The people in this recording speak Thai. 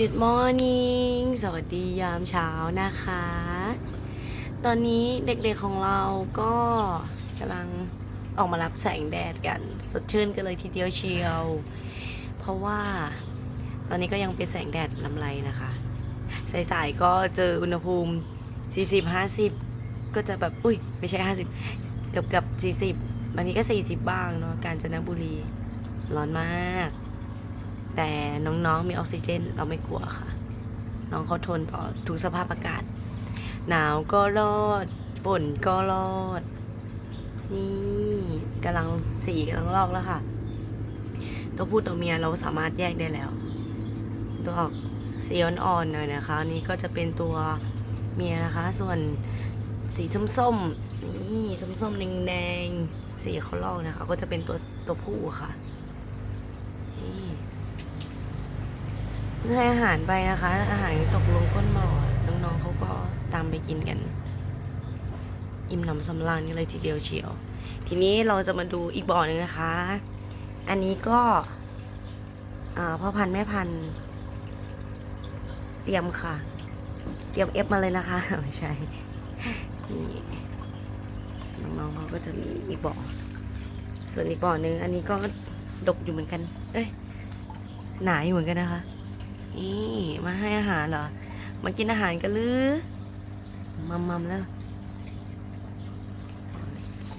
Good morning สวัสดียามเช้านะคะ ตอนนี้เด็กๆของเราก็กำลังออกมารับแสงแดดกัน สดชื่นกันเลยทีเดียวเชียว เพราะว่าตอนนี้ก็ยังเป็นแสงแดดลำไรนะคะ สายๆก็เจออุณหภูมิ 40 50 ก็จะแบบ อุ้ย ไม่ใช่ 50 เกือบกับ40 วันนี้ก็ 40 บ้างเนาะ กาญจนบุรี ร้อนมาก แต่น้องๆมีออกซิเจนเราไม่กลัวค่ะ น้องเขาทนต่อทุกสภาพอากาศ หนาวก็รอดฝนก็รอด นี่กำลังสีกำลังลอกแล้วค่ะ ตัวผู้ตัวเมียเราสามารถแยกได้แล้ว ตัวออกสีอ่อนๆหน่อยนะคะนนี้ก็จะเป็นตัวเมียนะคะ ส่วนสีส้มๆนี่ส้มๆแดงๆสีเขาลอกนะคะ ก็จะเป็นตัวตัวผู้ค่ะนี่ ให้อาหารไปนะคะ อาหารตกลงก้นหม้อน้องๆเขาก็ตามไปกินกัน อิ่มหนำสำราญกันเลยทีเดียวเชียว ทีนี้เราจะมาดูอีกบ่อหนึ่งนะคะ อันนี้ก็พ่อพันธุ์แม่พันธุ์เตรียมค่ะ เตรียมเอฟมาเลยนะคะไม่ใช่นี่น้องๆเขาก็จะมีอีกบ่อส่วนอีกบ่อหนึ่งอันนี้ก็ดกอยู่เหมือนกัน เอ้ยหนาอยู่เหมือนกันนะคะ นี่มาให้อาหารเหรอ มากินอาหารกันหรือมัมมัมแล้วโอเค